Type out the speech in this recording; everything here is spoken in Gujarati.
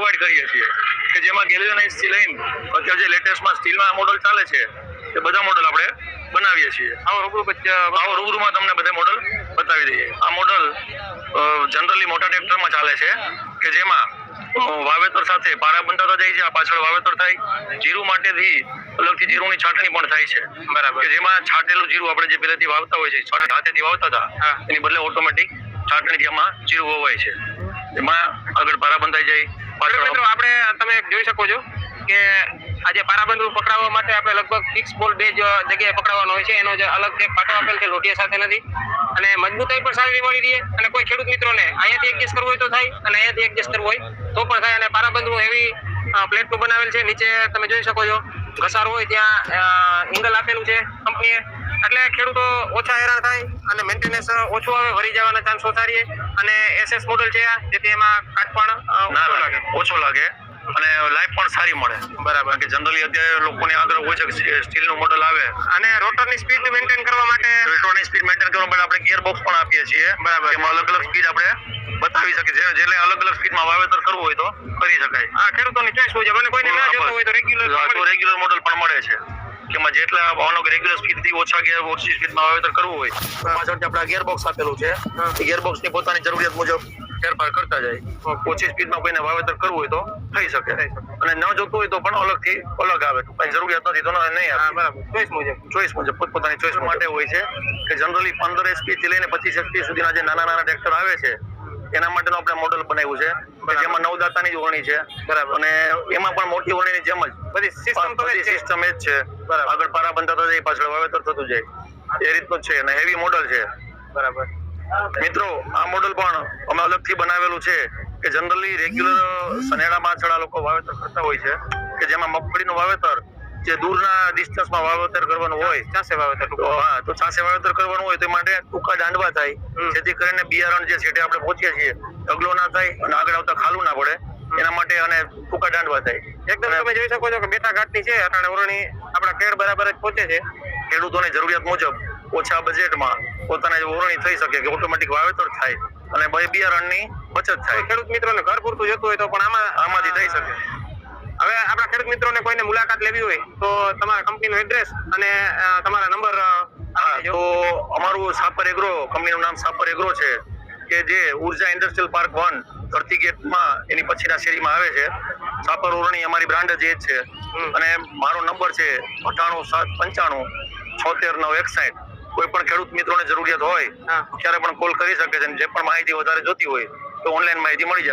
પ્રોવાઈડ કરીએ છીએ. કે જેમાં ગેલ્વેનાઇઝથી લઈને અત્યારે જે લેટેસ્ટમાં સ્ટીલના મોડલ ચાલે છે એ બધા મોડલ આપણે બનાવીએ છીએ. આવો રૂબરૂ આવો રૂબરૂમાં તમને બધા મોડલ બતાવી દઈએ. આ મોડલ જનરલી મોટા ટ્રેક્ટરમાં ચાલે છે કે જેમાં વાવેતર સાથે પારા બંધાતા જાય છે આ પાછળ વાવેતર થાય. જીરું માટેથી અલગથી જીરુંની છાટણી પણ થાય છે. બરાબર. કે જેમાં છાટેલું જીરું આપણે જે પહેલેથી વાવતા હોય છે હાથેથી વાવતા હતા એની બદલે ઓટોમેટિક છાટણીથી આમાં જીરું વવાય છે. એમાં આગળ પારા બંધાઈ જાય મિત્રો, આપણે તમે જોઈ શકો છો કે આજે પારાબંધુ પકડાવવા માટે આપણે લગભગ ફિક્સ બોલ બે જ જગ્યાએ પકડાવવાનો હોય છે. એનો જે અલગ એક પાટો આપેલ છે લોટિયા સાથે નથી. અને મજબૂતાઈ પણ સારી મળી રહી અને કોઈ ખેડૂત મિત્રોને અહીંયાથી એડજસ્ટ કરવું હોય તો થાય, અને અહીંયાથી એડજસ્ટ કરવું હોય તો પણ થાય. અને પારાબંધુ એવી પ્લેટનું બનાવેલ છે. નીચે તમે જોઈ શકો છો, ઘસારો હોય ત્યાં ઇંગલ આપેલું છે કંપનીએ એટલે ખેડૂતો ઓછા હેરાન થાય અને મેન્ટેનન્સ ઓછું આવે, વરી જવાના ચાન્સ ઓછા અને એસએસ મોડલ છે જેથી એમાં કાટ પણ ના ઓછો લાગે લાગે. ઓછો લાગે. અને લાઈફ પણ સારી મળે. બરાબર. કે જનરલી અત્યારે લોકોને આગ્રહ હોય છે કે સ્ટીલનું મોડલ આવે. અને રોટરની સ્પીડ મેન્ટેન કરવા માટે પેટ્રોલની સ્પીડ મેન્ટેન કરવા માટે આપણે ગિયર બોક્સ પણ આપીએ છીએ. બરાબર. એમાં અલગ અલગ સ્પીડ આપણે બતાવી શકીએ છીએ. જેને અલગ અલગ સ્પીડમાં વાવેતર કરવું હોય તો કરી શકાય. આ ખેડૂતોની ચોઈસ મુજબ અને કોઈને ના જતો હોય તો રેગ્યુલર રેગ્યુલર મોડલ પણ મળે છે. એમાં જેટલા ભાવનો રેગ્યુલર સ્પીડથી ઓછા ગેર ઓછી સ્પીડમાં વાવેતર કરવું હોય પાછળથી આપણા બોક્સ આપેલું છે. એ બોક્સની પોતાની જરૂરિયાત મુજબ ફેરફાર કરતા જાય. ઓછી સ્પીડમાં કોઈને વાવેતર કરવું હોય તો થઈ શકે. અને ન જોતું હોય તો પણ અલગથી અલગ આવે. કઈ જરૂરિયાત નથી તો ન- નહીં આવે. બરાબર. ચોઈસ મુજબ. ચોઈસ મુજબ પોતપોતાની ચોઈસ માટે હોય છે કે જનરલી પંદર એસપી થી લઈને પચીસ એસપી સુધીના જે નાના નાના ટ્રેક્ટર આવે છે એના માટેનું આપણે મોડલ બનાવ્યું છે. જેમાં નવ દાતાની જ ઓરણી છે. બરાબર. અને એમાં પણ મોટી ઓરણીની જેમ જ. બધી સિસ્ટમ બધી સિસ્ટમ એ જ છે. બરાબર. આગળ પારા બંધાતા જાય પાછળ વાવેતર થતું જાય. એ રીતનું છે. અને હેવી મોડલ છે. બરાબર. મિત્રો આ મોડલ પણ અમે અલગથી બનાવેલું છે કે જનરલી રેગ્યુલર સનેડા માછડા લોકો વાવેતર કરતા હોય છે. કે જેમાં મગફળીનું વાવેતર જે દૂરના ડિસ્ટન્સમાં વાવેતર કરવાનું હોય ચાસે વાવેતર તો ટૂંકમાં. હા તો છાસે વાવેતર કરવાનું હોય તો માટે ટૂંકા દાંડવા થાય. જેથી કરીને બિયારણ જે છેટે આપણે પહોંચીએ છીએ ઢગલો ના થાય અને આગળ આવતા ખાલું ના પડે. એના માટે અને ટૂંકા દાંડવા થાય. એકદમ તમે જોઈ શકો છો કે બેટા ઘાટની છે અટાણે ઓરણી આપણા કેળ બરાબર જ પહોંચે છે. ખેડૂતોની જરૂરિયાત મુજબ ઓછા બજેટમાં પોતાને ઓરણી થઈ શકે કે ઓટોમેટિક વાવેતર થાય અને બિયારણની બચત થાય. ખેડૂત મિત્રોને ઘર પૂરતું જતું હોય તો પણ આમાં આમાંથી થઈ શકે. હવે આપણા ખેડૂત મિત્રોને કોઈને મુલાકાત લેવી હોય તો તમારા કંપનીનું એડ્રેસ અને તમારા નંબર તો અમારું સાપર એગ્રો કંપનીનું નામ સાપર એગ્રો છે કે જે ઊર્જા ઇન્ડસ્ટ્રીયલ પાર્ક વન ધરતી ગેટમાં એની પછીના શેરીમાં આવે છે. સાપર ઓરણી અમારી બ્રાન્ડ જ એ છે. અને મારો નંબર છે અઠાણું સાત પંચાણું છોતેર નવ એકસાઠ. કોઈ પણ ખેડૂત મિત્રોને જરૂરિયાત હોય. ત્યારે પણ કોલ કરી શકે છે જે પણ માહિતી વધારે જોતી હોય તો ઓનલાઈન માહિતી મળી જશે.